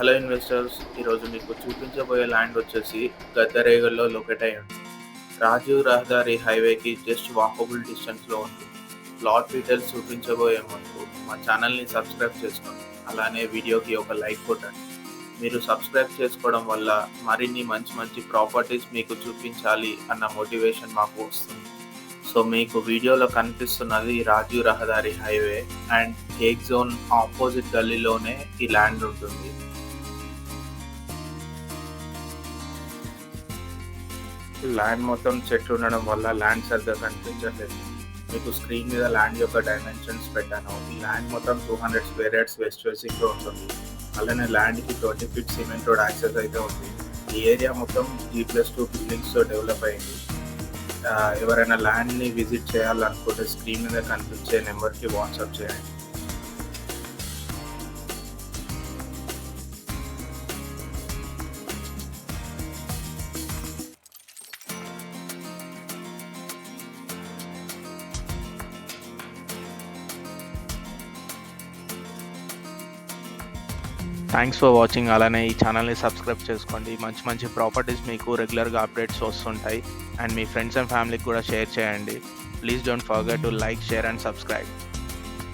Hello investors ఈరోజు మీకు చూపించబోయే ల్యాండ్ వచ్చేసి గద్దరేగల్లో లొకేట్ అయి ఉంది. రాజీవ్ రహదారి హైవేకి జస్ట్ వాకబుల్ డిస్టెన్స్లో ఉంది. ప్లాట్ డీటెయిల్స్ చూపించబోయే ముందు మా ఛానల్ని సబ్స్క్రైబ్ చేసుకోండి. అలానే వీడియోకి ఒక లైక్ కొట్టండి. మీరు సబ్స్క్రైబ్ చేసుకోవడం వల్ల మరిన్ని మంచి మంచి ప్రాపర్టీస్ మీకు చూపించాలి అన్న మోటివేషన్ మాకు వస్తుంది. సో మీకు వీడియోలో కనిపిస్తున్నది Rajiv Rahadari highway and cake zone opposite గల్లీలోనే ఈ ల్యాండ్ ఉంటుంది. ల్యాండ్ మొత్తం చెట్లు ఉండడం వల్ల ల్యాండ్ సరిగ్గా కనిపించట్లేదు. మీకు స్క్రీన్ మీద ల్యాండ్ యొక్క డైమెన్షన్స్ పెట్టాను. ఈ ల్యాండ్ మొత్తం two hundred square yards west ఫేసింగ్లో ఉంటుంది. అలానే ల్యాండ్కి twenty feet cement road access అయితే ఉంది. ఈ ఏరియా మొత్తం జీ ప్లస్ టూ బిల్డింగ్స్తో డెవలప్ అయింది. ఎవరైనా ల్యాండ్ని విజిట్ చేయాలనుకుంటే స్క్రీన్ మీద కనిపించే నెంబర్కి వాట్సాప్ చేయండి. థ్యాంక్స్ ఫర్ వాచింగ్ అలానే ఈ ఛానల్ని సబ్స్క్రైబ్ చేసుకోండి. మంచి మంచి ప్రాపర్టీస్ మీకు రెగ్యులర్గా అప్డేట్స్ వస్తుంటాయి. అండ్ మీ ఫ్రెండ్స్ అండ్ ఫ్యామిలీకి కూడా షేర్ చేయండి. Please don't forget to like share and subscribe